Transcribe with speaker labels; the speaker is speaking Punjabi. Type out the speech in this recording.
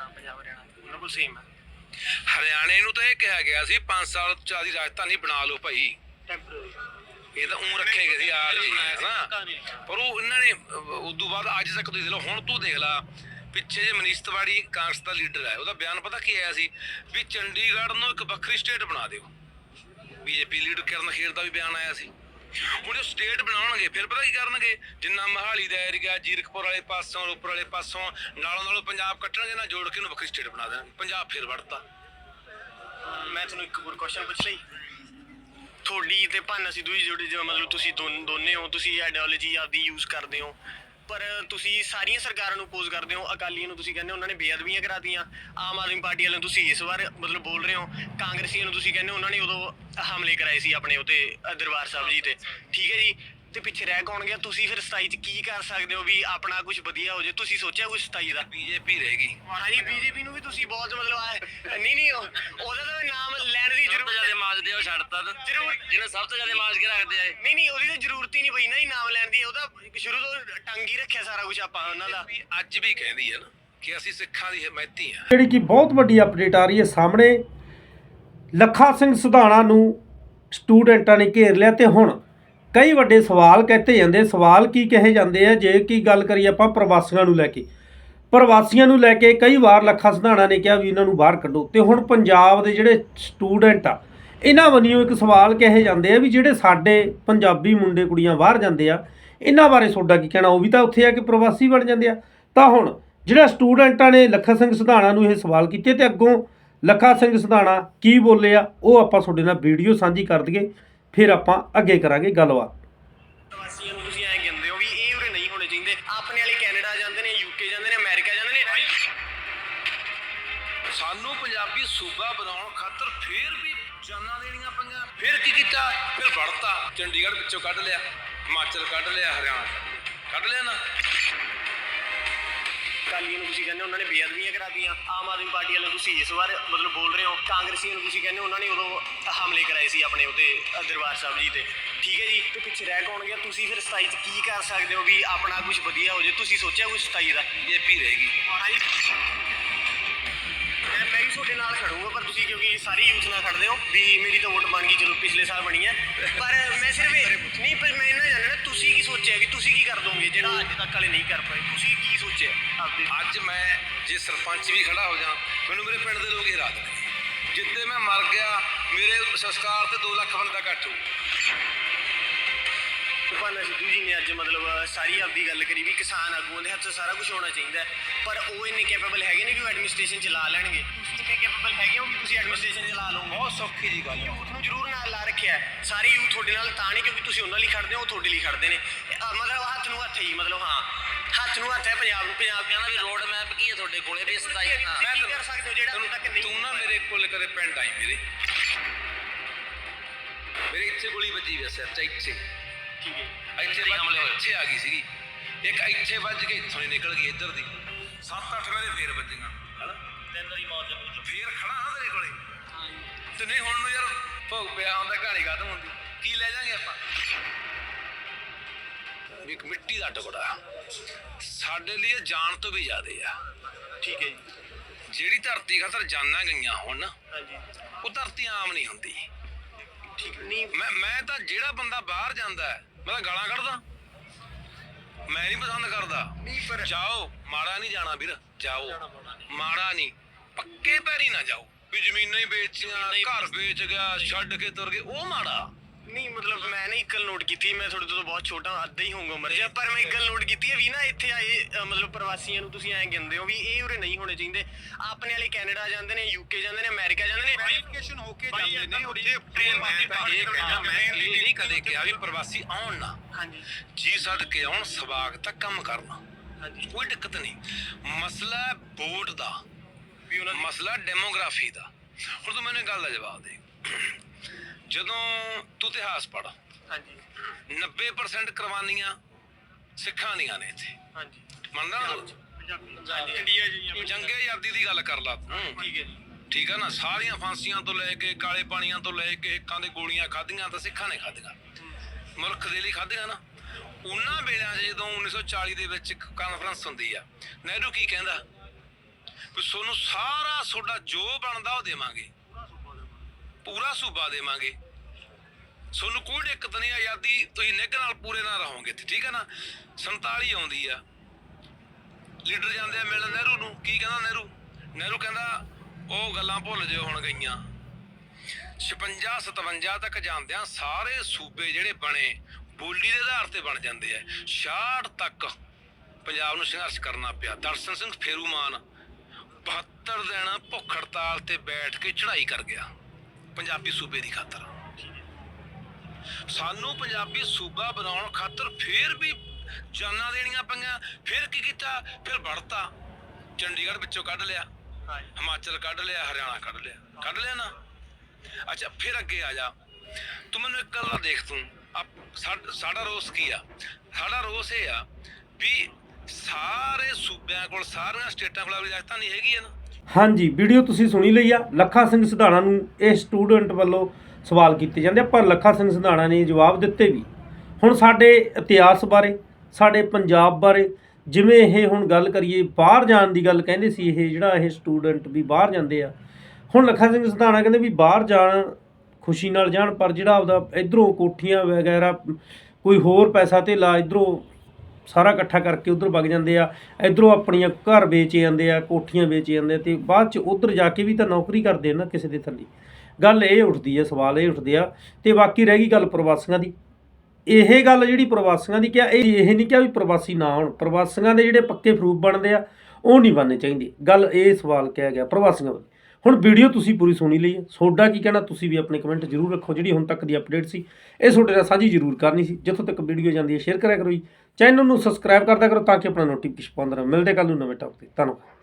Speaker 1: ਹਰਿਆਣਾ ਪੰਜਾਬ ਹਰਿਆਣਾ ਉਹਨਾਂ ਕੋਲ ਸੇਮ ਹੈ।
Speaker 2: ਹਰਿਆਣੇ ਨੂੰ ਤਾਂ ਇਹ ਕਿਹਾ ਗਿਆ ਸੀ 5 ਸਾਲ ਚਾਦੀ ਰਾਜਧਾਨੀ ਬਣਾ ਲਓ ਭਾਈ।
Speaker 1: ਟੈਂਪਰੇਰੀ
Speaker 2: ਇਹ ਤਾਂ ਉਂ ਰੱਖੇ ਗਏ ਸੀ ਯਾਰ ਜੀ ਹਨਾ? ਪਰ ਉਹ ਇਹਨਾਂ ਨੇ ਉਦੋਂ ਬਾਅਦ ਅੱਜ ਤੱਕ ਤੁਸੀਂ ਦੇਖ ਲਓ ਹੁਣ ਤੂੰ ਦੇਖ ਲਾ ਪਿੱਛੇ ਜੇ ਮਨੀਸ਼ ਤਿਵਾੜੀ ਕਾਂਗਰਸ ਦਾ ਲੀਡਰ ਹੈ ਉਹਦਾ ਬਿਆਨ ਪਤਾ ਕੀ ਆਇਆ ਸੀ? ਵੀ ਚੰਡੀਗੜ੍ਹ ਨੂੰ ਇੱਕ ਵੱਖਰੀ ਸਟੇਟ ਬਣਾ ਦਿਓ। ਬੀਜੇਪੀ ਲੀਡਰ ਕਰਨ ਖੇਰ ਦਾ ਵੀ ਬਿਆਨ ਆਇਆ ਸੀ। ਹੁਣ ਇਹ ਸਟੇਟ ਬਣਾਉਣਗੇ, ਫਿਰ ਪਤਾ ਕੀ ਕਰਨਗੇ? ਜਿੰਨਾ ਮਹਾਲੀ ਦਾ ਏਰੀਆ ਜੀਰਕਪੁਰ ਵਾਲੇ ਪਾਸੋਂ, ਰੋਪੜ ਵਾਲੇ ਪਾਸੋਂ, ਨਾਲੋਂ ਨਾਲੋਂ ਪੰਜਾਬ ਕੱਟਣਗੇ ਨਾ, ਜੋੜ ਕੇ ਇਹਨੂੰ ਵੱਖਰੀ ਸਟੇਟ ਬਣਾ ਦੇਣਗੇ। ਪੰਜਾਬ ਫਿਰ ਵੜਤਾ।
Speaker 1: ਮੈਂ ਤੁਹਾਨੂੰ ਇੱਕ ਹੋਰ ਕੁਐਸਚਨ ਪੁੱਛ ਲਈ। ਤੁਹਾਡੀ ਤੇ ਭਾਨਾ ਸਿੱਧੂ ਜੀ ਜਿਹੜੇ ਜੋ ਮਤਲਬ ਤੁਸੀਂ ਦੋਨੇ ਹੋ, ਤੁਸੀਂ ਆਈਡੀਓਲੋਜੀ ਆਪਦੀ ਯੂਜ਼ ਕਰਦੇ ਹੋ। ਪਰ ਤੁਸੀਂ ਸਾਰੀਆਂ ਸਰਕਾਰਾਂ ਨੂੰ ਅਪੋਜ਼ ਕਰਦੇ ਹੋ, ਅਕਾਲੀਆਂ ਨੂੰ ਤੁਸੀਂ ਕਹਿੰਦੇ ਹੋ, ਉਹਨਾਂ ਨੇ ਬੇਅਦਬੀਆਂ ਕਰਾਤੀਆਂ, ਆਮ ਆਦਮੀ ਪਾਰਟੀ ਵਾਲਿਆਂ ਨੂੰ ਤੁਸੀਂ ਇਸ ਵਾਰ ਮਤਲਬ ਬੋਲ ਰਹੇ ਹੋ, ਕਾਂਗਰਸੀਆਂ ਨੂੰ ਤੁਸੀਂ ਕਹਿੰਦੇ ਹੋ, ਉਹਨਾਂ ਨੇ ਉਦੋਂ ਹਮਲੇ ਕਰਾਏ ਸੀ ਆਪਣੇ ਉਤੇ ਦਰਬਾਰ ਸਾਹਿਬ ਜੀ ਤੇ। ਠੀਕ ਹੈ ਜੀ? ਤੇ ਪਿੱਛੇ ਰਹਿ ਕੌਣ ਗਿਆ? ਤੁਸੀਂ ਫਿਰ 27 ਚ ਕੀ ਕਰ ਸਕਦੇ ਹੋ ਵੀ ਆਪਣਾ ਕੁਝ ਵਧੀਆ ਹੋ ਜੇ? ਤੁਸੀਂ ਸੋਚਿਆ ਕੁਝ 27 ਦਾ?
Speaker 2: ਬੀਜੇਪੀ ਰਹੇਗੀ
Speaker 1: ਹਾਂਜੀ ਬੀਜੇਪੀ ਨੂੰ ਵੀ ਤੁਸੀਂ ਬਹੁਤ ਮਤਲਬ ਆ- ਨਹੀਂ ਨਹੀਂ ਉਹ- ਉਹਦਾ ਤਾਂ ਨਾਮ ਲੈਣ ਦੀ
Speaker 3: ਸਭ ਤੋਂ
Speaker 1: ਜ਼ਰੂਰਤ
Speaker 3: ਜ਼ਿਆਦਾ ਮਾਜਦੇ ਉਹ ਛੱਡਤਾ ਤੇ।
Speaker 1: ਜ਼ਰੂਰ।
Speaker 3: ਜਿਹਨੇ ਸਭ ਤੋਂ ਜ਼ਿਆਦਾ ਮਾਜ ਕੇ ਰੱਖਦੇ ਆ ਇਹ।
Speaker 1: ਨਹੀਂ ਨਹੀਂ ਉਹਦੀ ਤਾਂ ਜ਼ਰੂਰਤ ਹੀ ਨਹੀਂ ਪਈ ਨਾ ਹੀ ਨਾਮ ਲੈਣ ਦੀ। ਉਹਦਾ ਸ਼ੁਰੂ ਤੋਂ ਟੰਗ ਹੀ ਰੱਖਿਆ ਸਾਰਾ ਕੁਝ ਆਪਾਂ ਉਹਨਾਂ ਦਾ।
Speaker 2: ਵੀ ਅੱਜ ਵੀ ਕਹਿੰਦੀ ਹੈ ਨਾ ਕਿ ਅਸੀਂ ਸਿੱਖਾਂ ਦੀ ਹਮਾਇਤੀ ਹਾਂ।
Speaker 4: ਜਿਹੜੀ ਕਿ ਬਹੁਤ ਵੱਡੀ ਅਪਡੇਟ ਆ ਰਹੀ ਹੈ ਸਾਹਮਣੇ। ਲੱਖਾ ਸਿੰਘ ਸੁਧਾਣਾ ਨੂੰ ਸਟੂਡੈਂਟਾਂ ਨੇ ਘੇਰ ਲਿਆ ਤੇ ਹੁਣ ਕਈ ਵੱਡੇ ਸਵਾਲ ਕਹਤੇ ਜਾਂਦੇ ਸਵਾਲ ਕੀ ਕਹੇ ਜਾਂਦੇ ਆ? ਜੇ ਕੀ ਗੱਲ ਕਰੀਏ ਆਪਾਂ ਪ੍ਰਵਾਸੀਆਂ ਨੂੰ ਲੈ ਕੇ। ਪ੍ਰਵਾਸੀਆਂ ਨੂੰ ਲੈ ਕੇ ਕਈ ਵਾਰ ਲੱਖਾ ਸੁਧਾਣਾ ਨੇ ਕਿਹਾ ਵੀ ਇਹਨਾਂ ਨੂੰ ਬਾਹਰ ਕੱਢੋ। ਤੇ ਹੁਣ ਪੰਜਾਬ ਦੇ ਜਿਹੜੇ ਸਟੂਡੈਂਟ ਆ, ਇਹਨਾਂ ਵੱਲੋਂ ਇੱਕ ਸਵਾਲ ਕਹੇ ਜਾਂਦੇ ਆ ਵੀ ਜਿਹੜੇ ਸਾਡੇ ਪੰਜਾਬੀ ਮੁੰਡੇ ਕੁੜੀਆਂ ਬਾਹਰ ਜਾਂਦੇ ਆ, ਇਹਨਾਂ ਬਾਰੇ ਤੁਹਾਡਾ ਕੀ ਕਹਿਣਾ? ਉਹ ਵੀ ਤਾਂ ਉੱਥੇ ਆ ਕਿ ਪ੍ਰਵਾਸੀ ਬਣ ਜਾਂਦੇ ਆ। ਤਾਂ ਹੁਣ ਜਿਹੜਾ ਸਟੂਡੈਂਟਾਂ ਨੇ ਲੱਖਾ ਸਿੰਘ ਸੁਧਾਣਾ ਨੂੰ ਇਹ ਸਵਾਲ ਕੀਤੇ ਤੇ ਅੱਗੋਂ ਲੱਖਾ ਸਿੰਘ ਸੁਧਾਣਾ ਕੀ ਬੋਲੇ ਆ, ਉਹ ਆਪਾਂ ਤੁਹਾਡੇ ਨਾਲ ਵੀਡੀਓ ਸਾਂਝੀ ਕਰ ਦਈਏ। ਫਿਰ ਆਪਾਂ ਅੱਗੇ ਕਰਾਂਗੇ ਗੱਲਬਾਤ।
Speaker 1: ਪ੍ਰਵਾਸੀਆਂ ਨੂੰ ਤੁਸੀਂ ਐਂ ਕਹਿੰਦੇ ਹੋ ਵੀ ਇਹ ਉਰੇ ਨਹੀਂ ਹੋਣੇ ਚਾਹੀਦੇ। ਆਪਣੇ ਵਾਲੇ ਕੈਨੇਡਾ ਜਾਂਦੇ ਨੇ, ਯੂਕੇ ਜਾਂਦੇ ਨੇ, ਅਮਰੀਕਾ ਜਾਂਦੇ ਨੇ।
Speaker 2: ਸਾਨੂੰ ਪੰਜਾਬੀ ਸੂਬਾ ਬਣਾਉਣ ਖਾਤਰ ਫੇਰ ਵੀ ਜਾਨਾਂ ਦੇਣੀਆਂ ਪਈਆਂ। ਫਿਰ ਕੀ ਕੀਤਾ? ਫਿਰ ਵੜਤਾ। ਚੰਡੀਗੜ੍ਹ ਵਿੱਚੋਂ ਕੱਢ ਲਿਆ, ਹਿਮਾਚਲ ਕੱਢ ਲਿਆ, ਹਰਿਆਣਾ ਕੱਢ ਲਿਆ ਨਾ।
Speaker 1: ਅਕਾਲੀਆਂ ਨੂੰ ਤੁਸੀਂ ਕਹਿੰਦੇ ਉਹਨਾਂ ਨੇ ਬੇਅਦਬੀਆਂ ਕਰਾਤੀਆਂ ਆਮ ਆਦਮੀ ਪਾਰਟੀ ਵਾਲਿਆਂ ਨੂੰ ਤੁਸੀਂ ਇਸ ਵਾਰ ਮਤਲਬ ਬੋਲ ਰਹੇ ਹੋ ਕਾਂਗਰਸੀਆਂ ਨੂੰ ਤੁਸੀਂ ਕਹਿੰਦੇ ਉਹਨਾਂ ਨੇ ਉਦੋਂ ਹਮਲੇ ਕਰਾਏ ਸੀ ਆਪਣੇ ਉਤੇ ਦਰਬਾਰ ਸਾਹਿਬ ਜੀ ਤੇ। ਠੀਕ ਹੈ ਜੀ ਤੇ ਪਿੱਛੇ ਰਹਿ ਕੌਣ ਗਿਆ? ਤੁਸੀਂ ਫਿਰ 27 ਚ ਕੀ ਕਰ ਸਕਦੇ ਹੋ ਵੀ ਆਪਣਾ ਕੁਝ ਵਧੀਆ ਹੋ ਜੇ? ਤੁਸੀਂ ਸੋਚਿਆ ਕੁਝ 27 ਦਾ?
Speaker 2: ਬੀਜੇਪੀ ਰਹੇਗੀ
Speaker 1: ਮੈਂ ਮੈਂ ਵੀ ਤੁਹਾਡੇ ਨਾਲ ਖੜੂੰਗਾ ਪਰ ਤੁਸੀਂ ਕਿਉਂਕਿ ਸਾਰੀ ਯੂਥ ਨਾਲ ਖੜਦੇ ਹੋ ਵੀ ਮੇਰੀ ਤਾਂ ਵੋਟ ਬਣ ਗਈ ਚਲੋ ਪਿਛਲੇ ਸਾਲ ਬਣੀ ਹੈ। ਪਰ ਮੈਂ ਸਿਰਫ ਇਹ- ਨਹੀਂ ਪਰ ਮੈਂ ਇਹਨਾਂ ਜਾਣਨਾ ਤੁਸੀਂ ਕੀ ਸੋਚਿਆ ਕਿ ਤੁਸੀਂ ਕੀ ਕਰ ਦੋਗੇ ਜਿਹੜਾ ਅੱਜ ਤੱਕ ਵਾਲੇ ਨਹੀਂ ਕਰ ਪਾਏ? ਤੁਸੀਂ ਸੋਚਿਆ
Speaker 2: ਅੱਜ ਮੈਂ ਜੇ ਸਰਪੰਚ ਵੀ ਖੜਾ ਹੋ ਜਾ ਮੈਨੂੰ ਮੇਰੇ ਪਿੰਡ ਦੇ ਲੋਕ ਹੀ ਦੇਣਗੇ ਜਿੱਦੇ ਮੈਂ ਮਰ ਗਿਆ ਮੇਰੇ ਸੰਸਕਾਰ ਤੇ 2 ਲੱਖ ਬੰਦਾ ਇਕੱਠ ਹੋਊ
Speaker 1: ਭਾਨਾ ਸਿੱਧੂ ਜੀ ਨੇ ਅੱਜ ਮਤਲਬ ਸਾਰੀ ਆਪਦੀ ਗੱਲ ਕਰੀ ਵੀ ਕਿਸਾਨ ਆਗੂਆਂ ਦੇ ਹੱਥ ਸਾਰਾ ਕੁਝ ਹੋਣਾ ਚਾਹੀਦਾ ਹੈ। ਪਰ ਉਹ ਇੰਨੇ ਕੈਪੇਬਲ ਹੈਗੇ ਨੇ ਕਿ ਉਹ ਐਡਮਿਨਿਸਟ੍ਰੇਸ਼ਨ ਚਲਾ ਲੈਣਗੇ। ਤੁਸੀਂ ਇੰਨੇ ਕੈਪੇਬਲ ਹੈਗੇ ਹੋ ਕਿ ਤੁਸੀਂ ਐਡਮਿਨਿਸਟ੍ਰੇਸ਼ਨ ਚਲਾ ਲਓਗੇ।
Speaker 2: ਬਹੁਤ ਸੌਖੀ ਜੀ ਗੱਲ ਹੈ।
Speaker 1: ਯੂਥ ਨੂੰ ਜ਼ਰੂਰ ਨਾਲ ਲਾ ਰੱਖਿਆ ਹੈ। ਸਾਰੇ ਯੂਥ ਤੁਹਾਡੇ ਨਾਲ ਤਾਂ ਨਹੀਂ ਕਿਉਂਕਿ ਤੁਸੀਂ ਉਹਨਾਂ ਲਈ ਖੜਦੇ ਹੋ ਉਹ ਤੁਹਾਡੇ ਲਈ ਖੜਦੇ ਨੇ। ਮਤਲਬ ਹੱਥ ਨੂੰ ਹੱਥ ਹੀ ਮਤਲਬ ਹਾਂ। ਹੱਥ ਨੂੰ ਹੱਥ ਹੈ ਪੰਜਾਬ ਨੂੰ ਪੰਜਾਬ
Speaker 3: ਕਹਿੰਦਾ ਵੀ ਰੋਡ ਮੈਪ ਕੀ ਹੈ ਤੁਹਾਡੇ ਕੋਲੇ ਵੀ 27 ਹਾਂ।
Speaker 1: ਮੈਂ ਕੀ ਕਰ ਸਕਦੇ ਹੋ ਜਿਹੜਾ ਅਜੇ ਤੱਕ ਨਹੀਂ
Speaker 2: ਤੂੰ ਨਾ ਮੇਰੇ ਕੋਲ ਕਦੇ ਪਿੰਡ ਆਈ ਮੇਰੇ। ਮੇਰੇ ਇੱਥੇ ਗੋਲੀ ਵੱਜੀ ਵੀ ਸਿਰ ਚ ਇੱਥੇ।
Speaker 1: ਠੀਕ ਹੈ।
Speaker 2: ਇੱਥੇ
Speaker 3: ਹੀ ਹਮਲੇ ਹੋਏ।
Speaker 2: ਇੱਥੇ ਆ ਗਈ ਸੀਗੀ। ਇੱਕ ਇੱਥੇ ਵੱਜ ਕੇ ਇੱਥੋਂ ਹੀ ਨਿਕਲ ਗਈ ਇੱਧਰ ਦੀ। ਸੱਤ ਅੱਠ ਮੇਰੇ ਫੇਰ ਵੱਜੀਆਂ। ਹਨਾ?
Speaker 3: ਤਿੰਨ ਵਾਰੀ ਮੌਤ ਦੇ
Speaker 2: ਫੇਰ ਖੜਾ ਨਾ ਤੇਰੇ ਕੋਲੇ। ਤੇ ਨਹੀਂ ਹੁਣ ਨੂੰ ਯਾਰ ਭੋਗ ਪਿਆ ਹੁੰਦਾ ਕਹਾਣੀ ਖਤਮ ਹੁੰਦੀ। ਕੀ ਲੈ ਜਾਾਂਗੇ ਆਪਾਂ? ਇੱਕ ਮਿੱਟੀ ਦਾ ਟੁਕੜਾ। ਸਾਡੇ ਲਈ ਇਹ ਜਾਨ ਤੋਂ ਵੀ ਜ਼ਿਆਦੇ ਆ।
Speaker 1: ਠੀਕ ਹੈ ਜੀ।
Speaker 2: ਜਿਹੜੀ ਧਰਤੀ ਖਾਤਰ ਜਾਨਾਂ ਗਈਆਂ ਹੁਣ
Speaker 1: ਹਾਂਜੀ।
Speaker 2: ਉਹ ਧਰਤੀ ਆਮ ਨਹੀਂ ਹੁੰਦੀ।
Speaker 1: ਠੀਕ ਨਹੀਂ।
Speaker 2: ਮੈਂ ਮੈਂ ਤਾਂ ਜਿਹੜਾ ਬੰਦਾ ਬਾਹਰ ਜਾਂਦਾ ਹੈ, ਮੈਂ ਤਾਂ ਗਾਲਾਂ ਕੱਢਦਾ। ਮੈਂ ਨਹੀਂ ਪਸੰਦ ਕਰਦਾ।
Speaker 1: ਨਹੀਂ ਪਰ
Speaker 2: ਜਾਓ ਮਾੜਾ ਨਹੀਂ ਜਾਣਾ ਵੀਰ ਜਾਓ। ਮਾੜਾ ਨਹੀਂ। ਪੱਕੇ ਪੈਰੀ ਨਾ ਜਾਓ। ਵੀ ਜ਼ਮੀਨਾਂ ਹੀ ਵੇਚੀਆਂ ਘਰ ਵੇਚ ਗਿਆ ਛੱਡ ਕੇ ਤੁਰ ਗਏ ਉਹ ਮਾੜਾ।
Speaker 1: ਨਹੀਂ ਮਤਲਬ ਮੈਂ ਨਾ ਇੱਕ ਗੱਲ ਨੋਟ ਕੀਤੀ ਮੈਂ ਤੁਹਾਡੇ ਤੋਂ ਬਹੁਤ ਛੋਟਾ ਅੱਧਾ ਹੀ ਹੋਊਗਾ ਉਮਰ 'ਚ ਪਰ ਮੈਂ ਇੱਕ ਗੱਲ ਨੋਟ ਕੀਤੀ ਹੈ ਵੀ ਨਾ ਇੱਥੇ ਆਏ ਅ, ਮਤਲਬ ਪ੍ਰਵਾਸੀਆਂ ਨੂੰ ਤੁਸੀਂ ਐਂ ਕਹਿੰਦੇ ਹੋ ਵੀ ਇਹ ਉਰੇ ਨਹੀਂ ਹੋਣੇ ਚਾਹੀਦੇ। ਆਪਣੇ ਵਾਲੇ ਕੈਨੇਡਾ ਜਾਂਦੇ ਨੇ ਯੂਕੇ ਜਾਂਦੇ ਨੇ ਅਮਰੀਕਾ ਜਾਂਦੇ ਨੇ।
Speaker 2: ਵੈਰੀਫਿਕੇਸ਼ਨ ਹੋ ਕੇ ਜਾਂਦੇ ਨੇ ਉੱਥੇ ਮੈਂ ਤਾਂ ਇਹ ਕਹਿਣਾ ਮੈਂ ਇਹ ਨਹੀਂ ਕਦੇ ਕਿਹਾ ਵੀ ਪ੍ਰਵਾਸੀ ਆਉਣ ਨਾ।
Speaker 1: ਹਾਂਜੀ।
Speaker 2: ਜੀ ਸੱਦ ਕੇ ਆਉਣ ਸਵਾਗਤ ਤਾਂ ਕੰਮ ਕਰਨਾ।
Speaker 1: ਹਾਂਜੀ।
Speaker 2: ਕੋਈ ਦਿੱਕਤ ਨਹੀਂ। ਮਸਲਾ ਹੈ ਵੋਟ ਦਾ
Speaker 1: ਵੀ ਉਹਨਾਂ
Speaker 2: ਮਸਲਾ ਡੈਮੋਗ੍ਰਾਫੀ ਦਾ। ਹੁਣ ਤੂੰ ਮੈਨੂੰ ਇੱਕ ਗੱਲ ਦਾ ਜਵਾਬ ਦੇ। ਜਦੋਂ ਤੂੰ ਇਤਿਹਾਸ ਪੜ
Speaker 1: ਹਾਂਜੀ।
Speaker 2: 90% ਕੁਰਬਾਨੀਆਂ ਸਿੱਖਾਂ ਦੀਆਂ ਨੇ ਇੱਥੇ।
Speaker 1: ਹਾਂਜੀ।
Speaker 2: ਮੰਨਦਾ ਨਾ ਤੂੰ?
Speaker 1: ਹਾਂਜੀ। ਇੰਡੀਆ ਜੀ
Speaker 2: ਜੰਗੇ ਆਜ਼ਾਦੀ ਦੀ ਗੱਲ ਕਰ ਲਾ ਤੂੰ।
Speaker 1: ਠੀਕ ਹੈ ਜੀ।
Speaker 2: ਠੀਕ ਆ ਨਾ? ਸਾਰੀਆਂ ਫਾਂਸੀਆਂ ਤੋਂ ਲੈ ਕੇ ਕਾਲੇ ਪਾਣੀਆਂ ਤੋਂ ਲੈ ਕੇ ਹਿੱਕਾਂ ਦੇ ਗੋਲੀਆਂ ਖਾਧੀਆਂ ਤਾਂ ਸਿੱਖਾਂ ਨੇ ਖਾਧੀਆਂ। ਮੁਲਕ ਦੇ ਲਈ ਖਾਧੀਆਂ ਨਾ। ਉਹਨਾਂ ਵੇਲਿਆਂ 'ਚ ਜਦੋਂ 1940 ਦੇ ਵਿੱਚ ਇੱਕ ਕਾਨਫਰੰਸ ਹੁੰਦੀ ਆ ਨਹਿਰੂ ਕੀ ਕਹਿੰਦਾ? ਵੀ ਤੁਹਾਨੂੰ ਸਾਰਾ ਤੁਹਾਡਾ ਜੋ ਬਣਦਾ ਉਹ ਦੇਵਾਂਗੇ। ਪੂਰਾ ਸੂਬਾ ਦੇਵਾਂਗੇ। ਤੁਹਾਨੂੰ ਕੋਈ ਦਿੱਕਤ ਨਹੀਂ ਆਜ਼ਾਦੀ ਤੁਸੀਂ ਨਿੱਘ ਨਾਲ ਪੂਰੇ ਨਾਲ ਰਹੋਗੇ ਇੱਥੇ, ਠੀਕ ਹੈ ਨਾ? 47 ਆਉਂਦੀ ਆ। ਲੀਡਰ ਜਾਂਦੇ ਆ ਮਿਲਣ ਨਹਿਰੂ ਨੂੰ। ਕੀ ਕਹਿੰਦਾ ਨਹਿਰੂ? ਨਹਿਰੂ ਕਹਿੰਦਾ, ਉਹ ਗੱਲਾਂ ਭੁੱਲ ਜਿਓ ਹੁਣ ਗਈਆਂ। 56 57 ਤੱਕ ਜਾਂਦਿਆਂ ਸਾਰੇ ਸੂਬੇ ਜਿਹੜੇ ਬਣੇ, ਬੋਲੀ ਦੇ ਆਧਾਰ ਤੇ ਬਣ ਜਾਂਦੇ ਆ। 66 ਤੱਕ ਪੰਜਾਬ ਨੂੰ ਸੰਘਰਸ਼ ਕਰਨਾ ਪਿਆ। ਦਰਸ਼ਨ ਸਿੰਘ ਫੇਰੂਮਾਨ 72 ਦਿਨ ਭੁੱਖ ਹੜਤਾਲ ਤੇ ਬੈਠ ਕੇ ਚੜ੍ਹਾਈ ਕਰ ਗਿਆ। ਪੰਜਾਬੀ ਸੂਬੇ ਦੀ ਖਾਤਰ। ਸਾਨੂੰ ਪੰਜਾਬੀ ਸੂਬਾ ਬਣਾਉਣ ਖਾਤਰ ਫੇਰ ਵੀ ਜਾਨਾਂ ਦੇਣੀਆਂ ਪਈਆਂ। ਫਿਰ ਕੀ ਕੀਤਾ? ਫਿਰ ਵੜਤਾ। ਚੰਡੀਗੜ੍ਹ ਵਿੱਚੋਂ ਕੱਢ ਲਿਆ। ਹਿਮਾਚਲ ਕੱਢ ਲਿਆ ਹਰਿਆਣਾ ਕੱਢ ਲਿਆ। ਕੱਢ ਲਿਆ ਨਾ? ਅੱਛਾ ਫਿਰ ਅੱਗੇ ਆ ਜਾ। ਤੂੰ ਮੈਨੂੰ ਇੱਕ ਗੱਲ ਦੇਖ ਤੂੰ। ਸਾਡਾ ਰੋਸ ਕੀ ਆ? ਸਾਡਾ ਰੋਸ ਇਹ ਆ ਵੀ ਸਾਰੇ ਸੂਬਿਆਂ ਕੋਲ ਸਾਰੀਆਂ ਸਟੇਟਾਂ ਕੋਲ ਆਪਣੀ ਰਾਜਧਾਨੀ ਹੈਗੀ ਆ ਨਾ।
Speaker 4: ਹਾਂਜੀ, ਵੀਡੀਓ ਤੁਸੀਂ ਸੁਣੀ ਲਈ ਆ। ਲੱਖਾ ਸਿੰਘ ਸਿਧਾਣਾ ਨੂੰ ਇਹ ਸਟੂਡੈਂਟ ਵੱਲੋਂ ਸਵਾਲ ਕੀਤੇ ਜਾਂਦੇ ਆ, ਪਰ ਲੱਖਾ ਸਿੰਘ ਸਿਧਾਣਾ ਨੇ ਜਵਾਬ ਦਿੱਤੇ ਵੀ। ਹੁਣ ਸਾਡੇ ਇਤਿਹਾਸ ਬਾਰੇ, ਸਾਡੇ ਪੰਜਾਬ ਬਾਰੇ, ਜਿਵੇਂ ਇਹ ਹੁਣ ਗੱਲ ਕਰੀਏ, ਬਾਹਰ ਜਾਣ ਦੀ ਗੱਲ ਕਹਿੰਦੇ ਸੀ ਇਹ ਜਿਹੜਾ ਇਹ ਸਟੂਡੈਂਟ ਵੀ ਬਾਹਰ ਜਾਂਦੇ ਆ। ਹੁਣ ਲੱਖਾ ਸਿੰਘ ਸਿਧਾਣਾ ਕਹਿੰਦੇ ਵੀ ਬਾਹਰ ਜਾਣ, ਖੁਸ਼ੀ ਨਾਲ ਜਾਣ, ਪਰ ਜਿਹੜਾ ਆਪਦਾ ਇਧਰੋਂ ਕੋਠੀਆਂ ਵਗੈਰਾ, ਕੋਈ ਹੋਰ ਪੈਸਾ ਤੇ ਲਾ ਇਧਰੋਂ ਸਾਰਾ ਇਕੱਠਾ ਕਰਕੇ ਉਧਰ ਵਗ ਜਾਂਦੇ ਆ, ਇਧਰੋਂ ਆਪਣੀਆਂ ਘਰ ਵੇਚ ਜਾਂਦੇ ਆ, ਕੋਠੀਆਂ ਵੇਚ ਜਾਂਦੇ ਆ ਤੇ ਬਾਅਦ ਚ ਉਧਰ ਜਾ ਕੇ ਵੀ ਤਾਂ ਨੌਕਰੀ ਕਰਦੇ ਆ ਨਾ ਕਿਸੇ ਦੇ ਥੱਲੇ। ਗੱਲ ਇਹ ਉੱਠਦੀ ਹੈ ਸਵਾਲ ਇਹ ਉੱਠਦੇ ਆ ਤੇ ਬਾਕੀ ਰਹਿ ਗਈ ਗੱਲ ਪ੍ਰਵਾਸੀਆਂ ਦੀ। ਇਹ ਗੱਲ ਜਿਹੜੀ ਪ੍ਰਵਾਸੀਆਂ ਦੀ ਕਿਹਾ ਇਹ ਇਹ ਨਹੀਂ ਕਿਹਾ ਵੀ ਪ੍ਰਵਾਸੀ ਨਾ ਹੋਣ, ਪ੍ਰਵਾਸੀਆਂ ਦੇ ਜਿਹੜੇ ਪੱਕੇ ਫਰੂਪ ਬਣਦੇ ਆ, ਉਹ ਨਹੀਂ ਬਣਨੇ ਚਾਹੀਦੇ। ਗੱਲ ਇਹ ਸਵਾਲ ਕਿਹਾ ਗਿਆ, ਪ੍ਰਵਾਸੀਆਂ ਵੱਲ। ਹੁਣ ਵੀਡੀਓ ਤੁਸੀਂ ਪੂਰੀ ਸੁਣੀ ਲਈ ਹੈ। ਤੁਹਾਡਾ ਕੀ ਕਹਿਣਾ, ਤੁਸੀਂ ਵੀ ਆਪਣੇ ਕਮੈਂਟ ਜ਼ਰੂਰ ਰੱਖੋ, ਜਿਹੜੀ ਹੁਣ ਤੱਕ ਦੀ ਅਪਡੇਟ ਸੀ, ਇਹ ਤੁਹਾਡੇ ਨਾਲ ਸਾਂਝੀ ਜ਼ਰੂਰ ਕਰਨੀ ਸੀ। ਜਿੱਥੋਂ ਤੱਕ ਵੀਡੀਓ ਜਾਂਦੀ ਹੈ ਸ਼ੇਅਰ ਕਰਿਆ ਕਰੋ ਜੀ। ਚੈਨਲ ਨੂੰ ਸਬਸਕ੍ਰਾਈਬ ਕਰਦਿਆ ਕਰੋ ਤਾਂ ਕਿ ਆਪਣਾ ਨੋਟੀਫਿਕੇਸ਼ਨ ਪਾਉਂਦੇ ਰਹੋ। ਮਿਲਦੇ ਕੱਲ ਨੂੰ ਨਵੇਂ ਟੌਪਿਕ ਤੇ। ਧੰਨਵਾਦ।